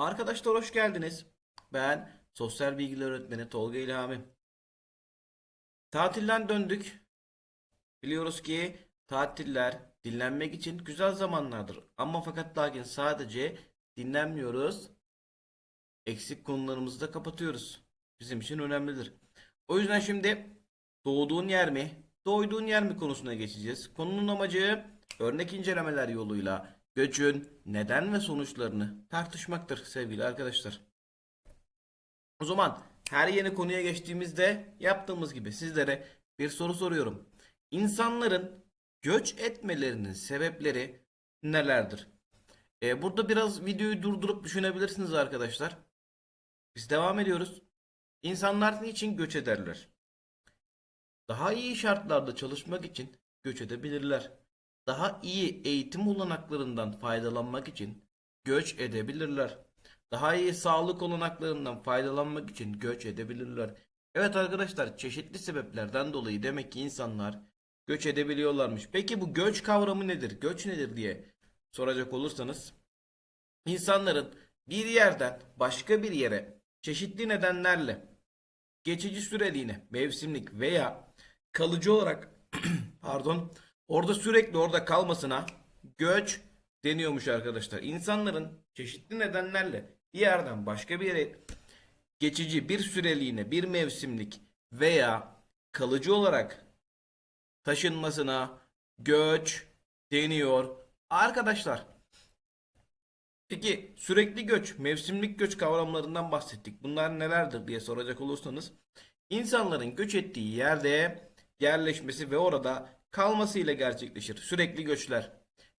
Arkadaşlar hoş geldiniz. Ben sosyal bilgiler öğretmeni Tolga İlhami. Tatilden döndük. Biliyoruz ki tatiller dinlenmek için güzel zamanlardır. Ama fakat lakin sadece dinlenmiyoruz. Eksik konularımızı da kapatıyoruz. Bizim için önemlidir. O yüzden şimdi doğduğun yer mi, doyduğun yer mi konusuna geçeceğiz. Konunun amacı örnek incelemeler yoluyla göçün neden ve sonuçlarını tartışmaktır sevgili arkadaşlar. O zaman her yeni konuya geçtiğimizde yaptığımız gibi sizlere bir soru soruyorum. İnsanların göç etmelerinin sebepleri nelerdir? Ee, burada biraz videoyu durdurup düşünebilirsiniz arkadaşlar. Biz devam ediyoruz. İnsanlar niçin göç ederler? Daha iyi şartlarda çalışmak için göç edebilirler. Daha iyi eğitim olanaklarından faydalanmak için göç edebilirler. Daha iyi sağlık olanaklarından faydalanmak için göç edebilirler. Evet arkadaşlar çeşitli sebeplerden dolayı demek ki insanlar göç edebiliyorlarmış. Peki bu göç kavramı nedir? Göç nedir diye soracak olursanız insanların bir yerden başka bir yere çeşitli nedenlerle geçici süreliğine, mevsimlik veya kalıcı olarak pardon orada sürekli orada kalmasına göç deniyormuş arkadaşlar. İnsanların çeşitli nedenlerle bir yerden başka bir yere geçici bir süreliğine, bir mevsimlik veya kalıcı olarak taşınmasına göç deniyor. Arkadaşlar Peki sürekli göç, mevsimlik göç kavramlarından bahsettik. Bunlar nelerdir diye soracak olursanız insanların göç ettiği yerde yerleşmesi ve orada kalmasıyla gerçekleşir. Sürekli göçler.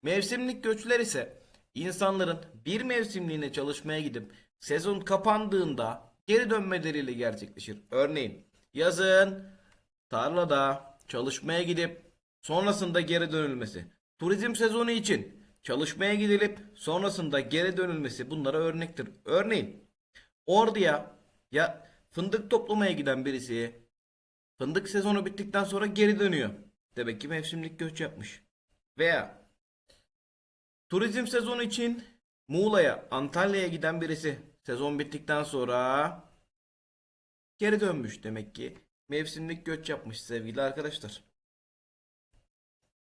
Mevsimlik göçler ise insanların bir mevsimliğine çalışmaya gidip sezon kapandığında geri dönmeleriyle gerçekleşir. Örneğin yazın tarlada çalışmaya gidip sonrasında geri dönülmesi. Turizm sezonu için çalışmaya gidilip sonrasında geri dönülmesi bunlara örnektir. Örneğin Ordu'ya ya fındık toplamaya giden birisi fındık sezonu bittikten sonra geri dönüyor. Demek ki mevsimlik göç yapmış. Veya turizm sezonu için Muğla'ya, Antalya'ya giden birisi sezon bittikten sonra geri dönmüş. Demek ki mevsimlik göç yapmış sevgili arkadaşlar.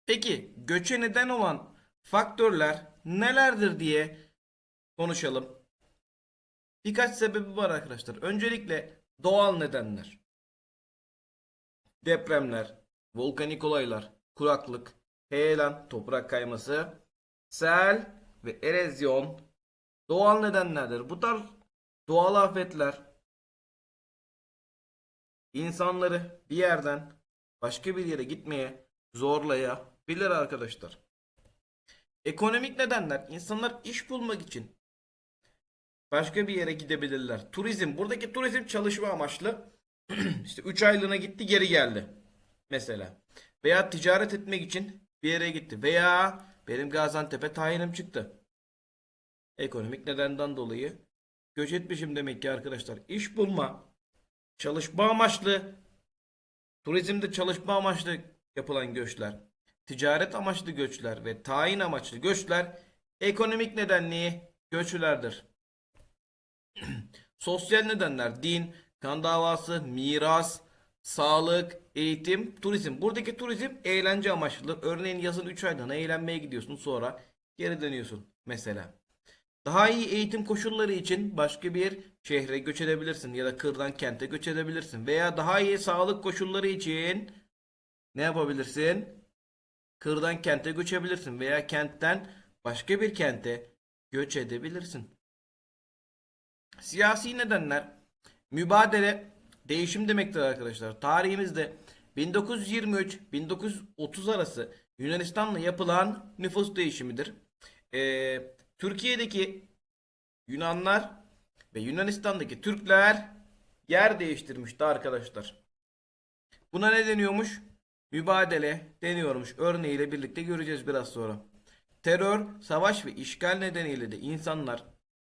Peki göçe neden olan faktörler nelerdir diye konuşalım. Birkaç sebebi var arkadaşlar. Öncelikle doğal nedenler. Depremler, volkanik olaylar, kuraklık, heyelan, toprak kayması, sel ve erozyon doğal nedenlerdir. Bu tarz doğal afetler insanları bir yerden başka bir yere gitmeye zorlayabilir arkadaşlar. Ekonomik nedenler insanlar iş bulmak için başka bir yere gidebilirler. Turizm buradaki turizm çalışma amaçlı. işte 3 aylığına gitti geri geldi mesela. Veya ticaret etmek için bir yere gitti. Veya benim Gaziantep'e tayinim çıktı. Ekonomik nedenden dolayı göç etmişim demek ki arkadaşlar. İş bulma, çalışma amaçlı, turizmde çalışma amaçlı yapılan göçler, ticaret amaçlı göçler ve tayin amaçlı göçler ekonomik nedenli göçlerdir. Sosyal nedenler din, kan davası, miras, sağlık, eğitim, turizm. Buradaki turizm eğlence amaçlı. Örneğin yazın 3 aylığına eğlenmeye gidiyorsun sonra geri dönüyorsun mesela. Daha iyi eğitim koşulları için başka bir şehre göç edebilirsin ya da kırdan kente göç edebilirsin. Veya daha iyi sağlık koşulları için ne yapabilirsin? Kırdan kente göçebilirsin veya kentten başka bir kente göç edebilirsin. Siyasi nedenler mübadele değişim demektir arkadaşlar. Tarihimizde 1923-1930 arası Yunanistan'la yapılan nüfus değişimidir. Ee, Türkiye'deki Yunanlar ve Yunanistan'daki Türkler yer değiştirmişti arkadaşlar. Buna ne deniyormuş? Mübadele deniyormuş. Örneğiyle birlikte göreceğiz biraz sonra. Terör, savaş ve işgal nedeniyle de insanlar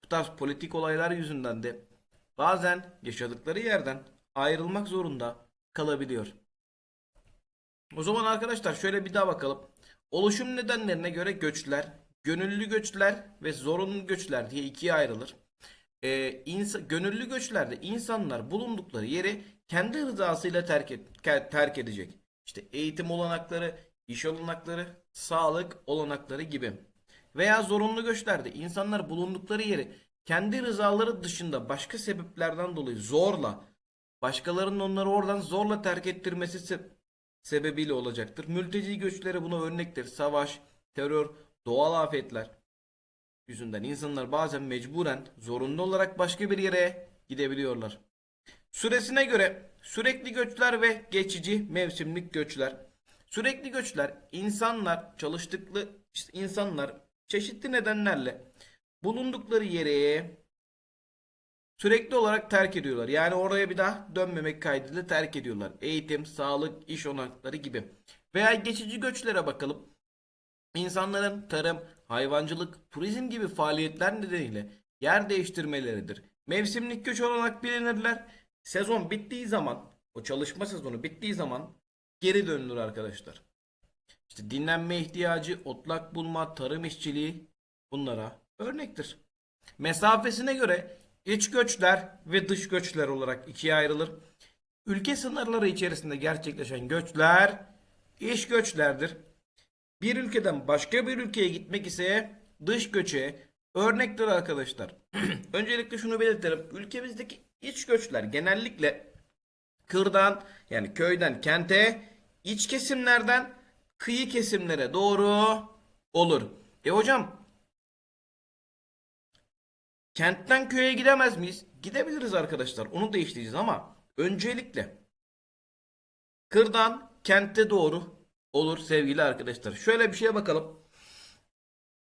bu tarz politik olaylar yüzünden de bazen yaşadıkları yerden ayrılmak zorunda kalabiliyor. O zaman arkadaşlar şöyle bir daha bakalım. Oluşum nedenlerine göre göçler, gönüllü göçler ve zorunlu göçler diye ikiye ayrılır. e, insa- gönüllü göçlerde insanlar bulundukları yeri kendi rızasıyla terk, et- terk edecek. İşte eğitim olanakları, iş olanakları, sağlık olanakları gibi. Veya zorunlu göçlerde insanlar bulundukları yeri kendi rızaları dışında başka sebeplerden dolayı zorla başkalarının onları oradan zorla terk ettirmesi se- sebebiyle olacaktır. Mülteci göçleri buna örnektir. Savaş, terör, doğal afetler yüzünden insanlar bazen mecburen zorunlu olarak başka bir yere gidebiliyorlar. Süresine göre sürekli göçler ve geçici mevsimlik göçler. Sürekli göçler insanlar çalıştıklı insanlar çeşitli nedenlerle bulundukları yere sürekli olarak terk ediyorlar. Yani oraya bir daha dönmemek kaydıyla terk ediyorlar. Eğitim, sağlık, iş olanakları gibi. Veya geçici göçlere bakalım. İnsanların tarım, hayvancılık, turizm gibi faaliyetler nedeniyle yer değiştirmeleridir. Mevsimlik göç olarak bilinirler. Sezon bittiği zaman, o çalışma sezonu bittiği zaman geri dönülür arkadaşlar. İşte dinlenme ihtiyacı, otlak bulma, tarım işçiliği bunlara örnektir. Mesafesine göre iç göçler ve dış göçler olarak ikiye ayrılır. Ülke sınırları içerisinde gerçekleşen göçler iş göçlerdir. Bir ülkeden başka bir ülkeye gitmek ise dış göçe örnektir arkadaşlar. Öncelikle şunu belirtelim. Ülkemizdeki iç göçler genellikle kırdan yani köyden kente, iç kesimlerden kıyı kesimlere doğru olur. E hocam kentten köye gidemez miyiz? Gidebiliriz arkadaşlar. Onu da işleyeceğiz ama öncelikle kırdan kente doğru olur sevgili arkadaşlar. Şöyle bir şeye bakalım.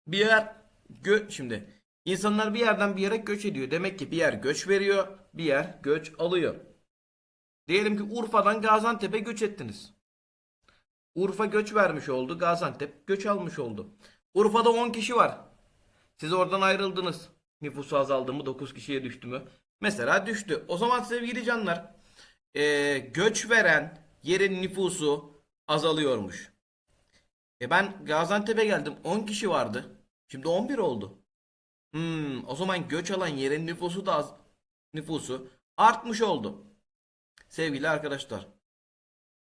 Bir yer gö şimdi insanlar bir yerden bir yere göç ediyor. Demek ki bir yer göç veriyor, bir yer göç alıyor. Diyelim ki Urfa'dan Gaziantep'e göç ettiniz. Urfa göç vermiş oldu, Gaziantep göç almış oldu. Urfa'da 10 kişi var. Siz oradan ayrıldınız. Nüfusu azaldı mı 9 kişiye düştü mü? Mesela düştü. O zaman sevgili canlar eee, göç veren yerin nüfusu azalıyormuş. E ben Gaziantep'e geldim 10 kişi vardı. Şimdi 11 oldu. Hmm, o zaman göç alan yerin nüfusu da az, nüfusu artmış oldu. Sevgili arkadaşlar.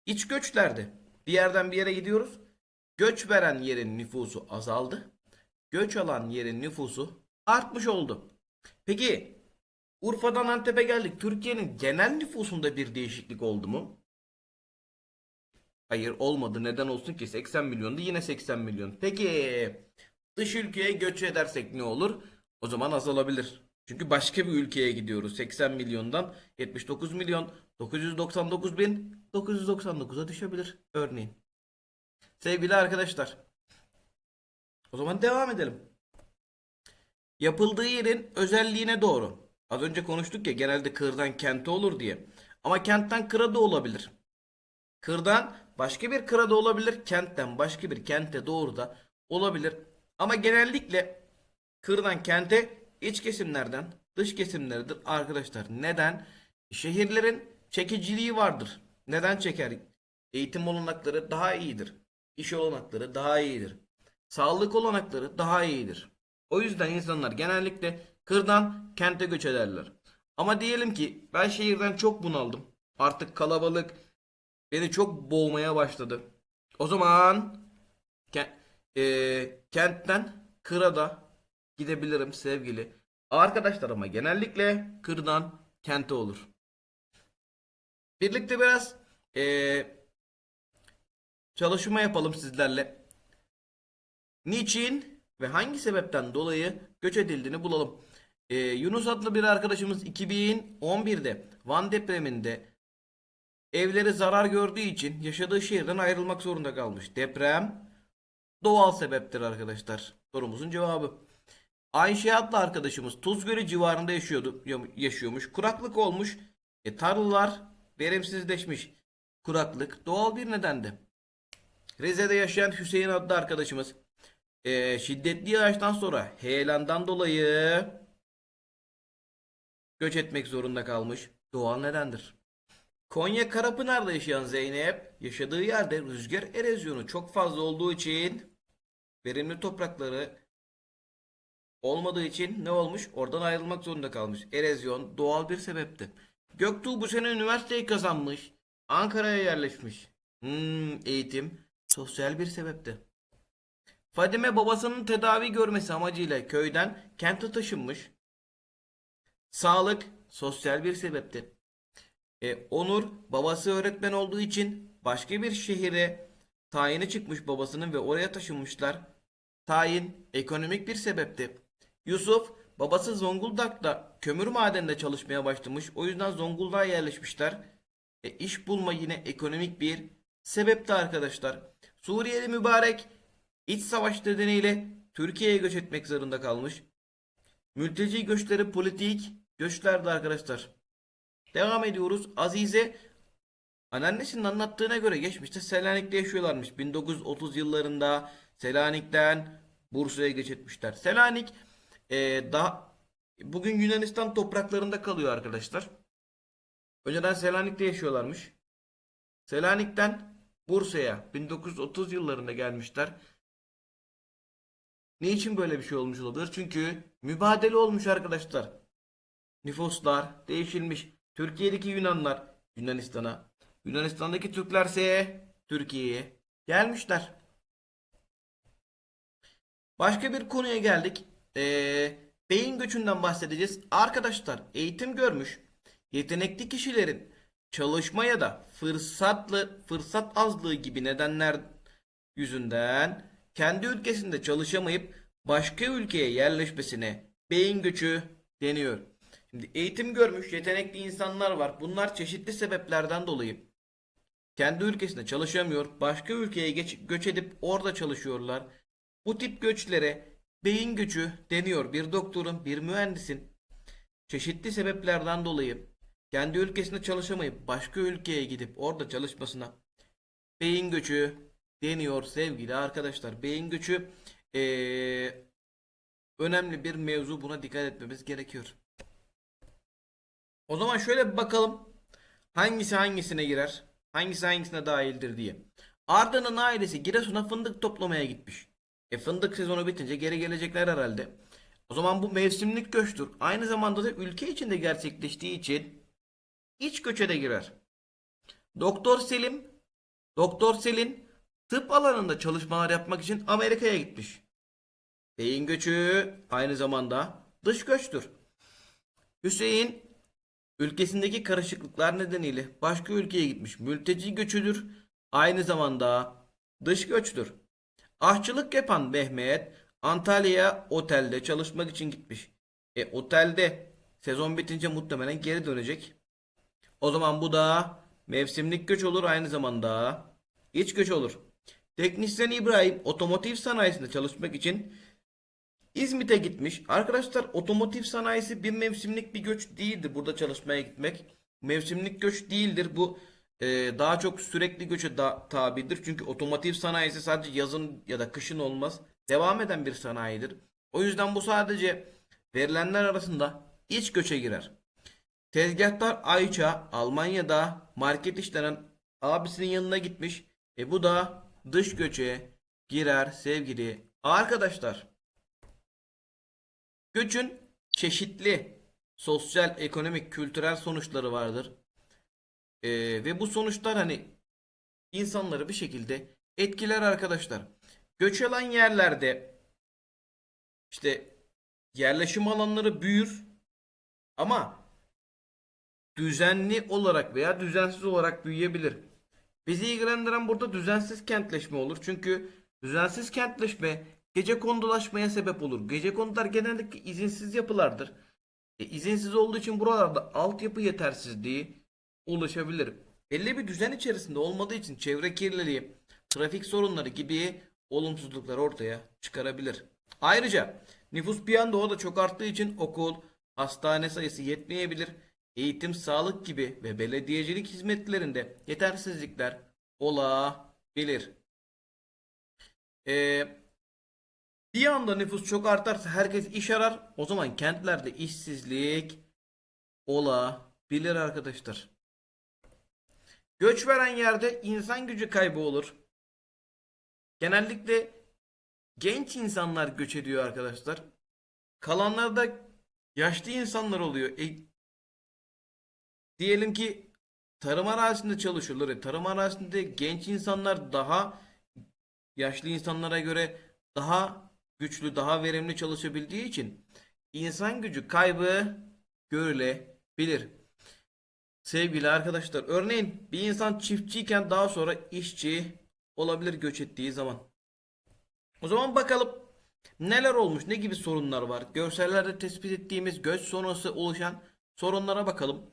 İç göçlerde bir yerden bir yere gidiyoruz. Göç veren yerin nüfusu azaldı. Göç alan yerin nüfusu artmış oldu. Peki Urfa'dan Antep'e geldik. Türkiye'nin genel nüfusunda bir değişiklik oldu mu? Hayır olmadı. Neden olsun ki? 80 milyondu yine 80 milyon. Peki dış ülkeye göç edersek ne olur? O zaman azalabilir. Çünkü başka bir ülkeye gidiyoruz. 80 milyondan 79 milyon 999 bin 999'a düşebilir örneğin. Sevgili arkadaşlar. O zaman devam edelim. Yapıldığı yerin özelliğine doğru. Az önce konuştuk ya genelde kırdan kente olur diye. Ama kentten kıra da olabilir. Kırdan başka bir kıra da olabilir. Kentten başka bir kente doğru da olabilir. Ama genellikle kırdan kente iç kesimlerden dış kesimlerdir arkadaşlar. Neden? Şehirlerin çekiciliği vardır. Neden çeker? Eğitim olanakları daha iyidir. İş olanakları daha iyidir. Sağlık olanakları daha iyidir. O yüzden insanlar genellikle kırdan kente göç ederler. Ama diyelim ki ben şehirden çok bunaldım. Artık kalabalık beni çok boğmaya başladı. O zaman ke- e, kentten kıra da gidebilirim sevgili arkadaşlar ama genellikle kırdan kente olur. Birlikte biraz e, çalışma yapalım sizlerle. Niçin ve hangi sebepten dolayı göç edildiğini bulalım. E, Yunus adlı bir arkadaşımız 2011'de Van depreminde evleri zarar gördüğü için yaşadığı şehirden ayrılmak zorunda kalmış. Deprem doğal sebeptir arkadaşlar. Sorumuzun cevabı. Ayşe adlı arkadaşımız Tuzgölü civarında yaşıyordu, yaşıyormuş. Kuraklık olmuş. E, tarlalar verimsizleşmiş. Kuraklık doğal bir nedendi. Rize'de yaşayan Hüseyin adlı arkadaşımız e, şiddetli yağıştan sonra heyelandan dolayı göç etmek zorunda kalmış. Doğal nedendir. Konya Karapınar'da yaşayan Zeynep yaşadığı yerde rüzgar erozyonu çok fazla olduğu için verimli toprakları olmadığı için ne olmuş? Oradan ayrılmak zorunda kalmış. Erozyon doğal bir sebepti. Göktuğ bu sene üniversiteyi kazanmış. Ankara'ya yerleşmiş. Hmm, eğitim sosyal bir sebepti. Fadime babasının tedavi görmesi amacıyla köyden kente taşınmış. Sağlık sosyal bir sebepti. E, Onur babası öğretmen olduğu için başka bir şehire tayini çıkmış babasının ve oraya taşınmışlar. Tayin ekonomik bir sebepti. Yusuf babası Zonguldak'ta kömür madeninde çalışmaya başlamış. O yüzden Zonguldak'a yerleşmişler. E, iş bulma yine ekonomik bir sebepti arkadaşlar. Suriyeli mübarek iç savaş nedeniyle Türkiye'ye göç etmek zorunda kalmış. Mülteci göçleri politik göçlerdi arkadaşlar. Devam ediyoruz. Azize anneannesinin anlattığına göre geçmişte Selanik'te yaşıyorlarmış. 1930 yıllarında Selanik'ten Bursa'ya göç etmişler. Selanik eee, daha bugün Yunanistan topraklarında kalıyor arkadaşlar. Önceden Selanik'te yaşıyorlarmış. Selanik'ten Bursa'ya 1930 yıllarında gelmişler. Niçin böyle bir şey olmuş olabilir? Çünkü mübadele olmuş arkadaşlar. Nüfuslar değişilmiş. Türkiye'deki Yunanlar Yunanistan'a, Yunanistan'daki Türklerse Türkiye'ye gelmişler. Başka bir konuya geldik. Ee, beyin göçünden bahsedeceğiz. Arkadaşlar eğitim görmüş, yetenekli kişilerin çalışmaya da fırsatlı, fırsat azlığı gibi nedenler yüzünden kendi ülkesinde çalışamayıp başka ülkeye yerleşmesine beyin göçü deniyor. Şimdi eğitim görmüş yetenekli insanlar var. Bunlar çeşitli sebeplerden dolayı kendi ülkesinde çalışamıyor. Başka ülkeye geç, göç edip orada çalışıyorlar. Bu tip göçlere beyin göçü deniyor. Bir doktorun, bir mühendisin çeşitli sebeplerden dolayı kendi ülkesinde çalışamayıp başka ülkeye gidip orada çalışmasına beyin göçü deniyor sevgili arkadaşlar. Beyin göçü eee, önemli bir mevzu. Buna dikkat etmemiz gerekiyor. O zaman şöyle bir bakalım. Hangisi hangisine girer? Hangisi hangisine dahildir diye. Arda'nın ailesi Giresun'a fındık toplamaya gitmiş. E fındık sezonu bitince geri gelecekler herhalde. O zaman bu mevsimlik göçtür. Aynı zamanda da ülke içinde gerçekleştiği için iç göçe de girer. Doktor Selim, Doktor Selin tıp alanında çalışmalar yapmak için Amerika'ya gitmiş. Beyin göçü aynı zamanda dış göçtür. Hüseyin ülkesindeki karışıklıklar nedeniyle başka ülkeye gitmiş. Mülteci göçüdür. Aynı zamanda dış göçtür. Aşçılık yapan Mehmet Antalya'ya otelde çalışmak için gitmiş. E otelde sezon bitince muhtemelen geri dönecek. O zaman bu da mevsimlik göç olur aynı zamanda iç göç olur. Teknisyen İbrahim otomotiv sanayisinde çalışmak için İzmit'e gitmiş. Arkadaşlar otomotiv sanayisi bir mevsimlik bir göç değildir burada çalışmaya gitmek. Mevsimlik göç değildir. Bu e, daha çok sürekli göçe da, tabidir. Çünkü otomotiv sanayisi sadece yazın ya da kışın olmaz. Devam eden bir sanayidir. O yüzden bu sadece verilenler arasında iç göçe girer. Tezgahtar Ayça Almanya'da market işlenen abisinin yanına gitmiş. E bu da dış göçe girer sevgili arkadaşlar. Göçün çeşitli sosyal, ekonomik, kültürel sonuçları vardır. Ee, ve bu sonuçlar hani insanları bir şekilde etkiler arkadaşlar. Göç alan yerlerde işte yerleşim alanları büyür ama düzenli olarak veya düzensiz olarak büyüyebilir. Bizi ilgilendiren burada düzensiz kentleşme olur. Çünkü düzensiz kentleşme gece kondulaşmaya sebep olur. Gece kondular genellikle izinsiz yapılardır. E, izinsiz olduğu için buralarda altyapı yetersizliği oluşabilir. Belli bir düzen içerisinde olmadığı için çevre kirliliği, trafik sorunları gibi olumsuzluklar ortaya çıkarabilir. Ayrıca nüfus bir anda orada çok arttığı için okul, hastane sayısı yetmeyebilir. Eğitim, sağlık gibi ve belediyecilik hizmetlerinde yetersizlikler olabilir. Ee, bir anda nüfus çok artarsa herkes iş arar. O zaman kentlerde işsizlik olabilir arkadaşlar. Göç veren yerde insan gücü kaybı olur. Genellikle genç insanlar göç ediyor arkadaşlar. kalanlarda yaşlı insanlar oluyor. E, diyelim ki tarım arazisinde çalışıyorlar. E, tarım arazisinde genç insanlar daha yaşlı insanlara göre daha güçlü, daha verimli çalışabildiği için insan gücü kaybı görülebilir. Sevgili arkadaşlar, örneğin bir insan çiftçiyken daha sonra işçi olabilir göç ettiği zaman. O zaman bakalım neler olmuş, ne gibi sorunlar var? Görsellerde tespit ettiğimiz göç sonrası oluşan sorunlara bakalım.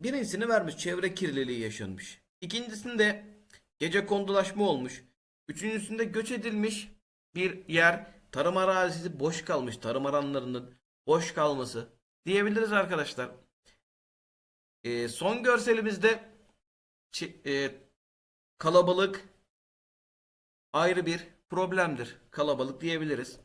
Birincisini vermiş, çevre kirliliği yaşanmış. İkincisinde gece kondulaşma olmuş. Üçüncüsünde göç edilmiş bir yer, tarım arazisi boş kalmış, tarım alanlarının boş kalması diyebiliriz arkadaşlar. Ee, son görselimizde e, kalabalık ayrı bir problemdir. Kalabalık diyebiliriz.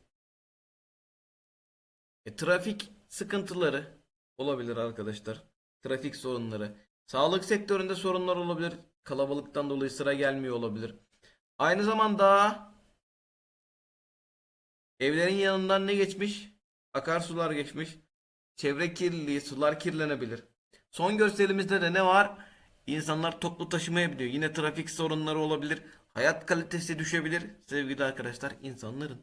E, trafik sıkıntıları olabilir arkadaşlar. Trafik sorunları. Sağlık sektöründe sorunlar olabilir. Kalabalıktan dolayı sıra gelmiyor olabilir. Aynı zamanda evlerin yanından ne geçmiş? Akarsular geçmiş. Çevre kirliliği, sular kirlenebilir. Son görselimizde de ne var? İnsanlar toplu taşımaya biniyor. Yine trafik sorunları olabilir. Hayat kalitesi düşebilir sevgili arkadaşlar insanların.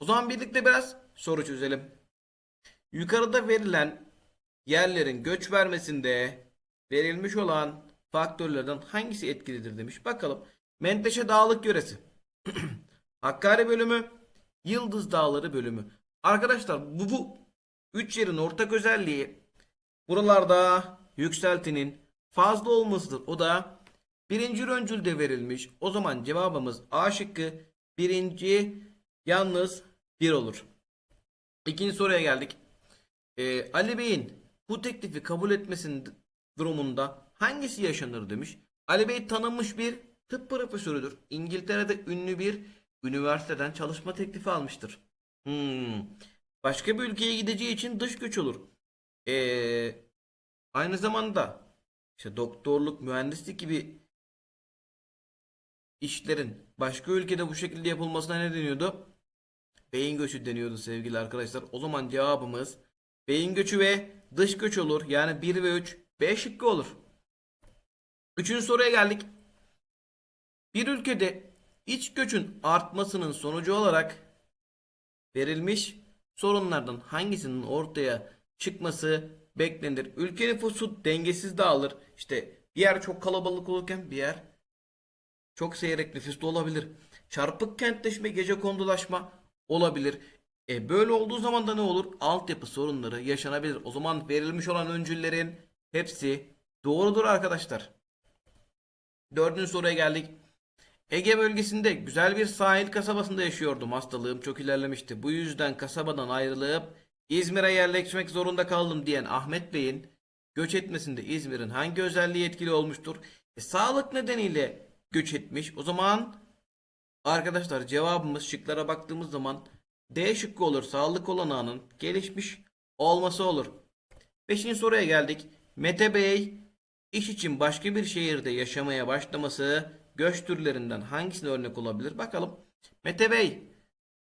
O zaman birlikte biraz soru çözelim. Yukarıda verilen yerlerin göç vermesinde verilmiş olan faktörlerden hangisi etkilidir demiş. Bakalım. Menteşe Dağlık Yöresi. Hakkari bölümü, Yıldız Dağları bölümü. Arkadaşlar bu bu üç yerin ortak özelliği buralarda yükseltinin fazla olmasıdır. O da birinci öncülde verilmiş. O zaman cevabımız A şıkkı birinci yalnız bir olur. İkinci soruya geldik. Ee, Ali Bey'in bu teklifi kabul etmesinin durumunda hangisi yaşanır demiş. Ali Bey tanınmış bir tıp profesörüdür. İngiltere'de ünlü bir üniversiteden çalışma teklifi almıştır. Hmm. Başka bir ülkeye gideceği için dış göç olur. Ee, aynı zamanda işte doktorluk, mühendislik gibi işlerin başka ülkede bu şekilde yapılmasına ne deniyordu? Beyin göçü deniyordu sevgili arkadaşlar. O zaman cevabımız beyin göçü ve dış göç olur. Yani 1 ve 3 B şıkkı olur. Üçüncü soruya geldik. Bir ülkede iç göçün artmasının sonucu olarak verilmiş sorunlardan hangisinin ortaya çıkması beklenir? Ülke nüfusu dengesiz dağılır. İşte bir yer çok kalabalık olurken bir yer çok seyrek nüfuslu olabilir. Çarpık kentleşme, gece kondulaşma olabilir. E böyle olduğu zaman da ne olur? Altyapı sorunları yaşanabilir. O zaman verilmiş olan öncüllerin hepsi doğrudur arkadaşlar. Dördüncü soruya geldik. Ege bölgesinde güzel bir sahil kasabasında yaşıyordum. Hastalığım çok ilerlemişti. Bu yüzden kasabadan ayrılıp İzmir'e yerleşmek zorunda kaldım diyen Ahmet Bey'in göç etmesinde İzmir'in hangi özelliği etkili olmuştur? E, sağlık nedeniyle göç etmiş. O zaman arkadaşlar cevabımız şıklara baktığımız zaman D şıkkı olur. Sağlık olanağının gelişmiş olması olur. Beşinci soruya geldik. Mete Bey iş için başka bir şehirde yaşamaya başlaması göç türlerinden hangisine örnek olabilir? Bakalım. Mete Bey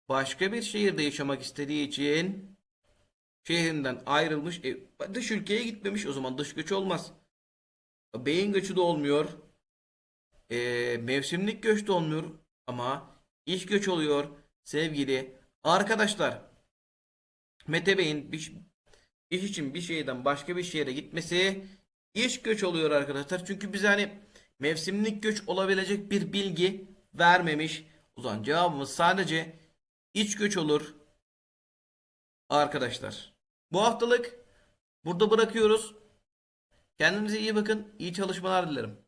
başka bir şehirde yaşamak istediği için şehrinden ayrılmış. E, dış ülkeye gitmemiş. O zaman dış göç olmaz. Beyin göçü de olmuyor. E, mevsimlik göç de olmuyor. Ama iş göç oluyor sevgili arkadaşlar. Mete Bey'in bir, iş için bir şehirden başka bir şehre gitmesi iş göç oluyor arkadaşlar. Çünkü biz hani mevsimlik göç olabilecek bir bilgi vermemiş. O zaman cevabımız sadece iç göç olur. Arkadaşlar. Bu haftalık burada bırakıyoruz. Kendinize iyi bakın. İyi çalışmalar dilerim.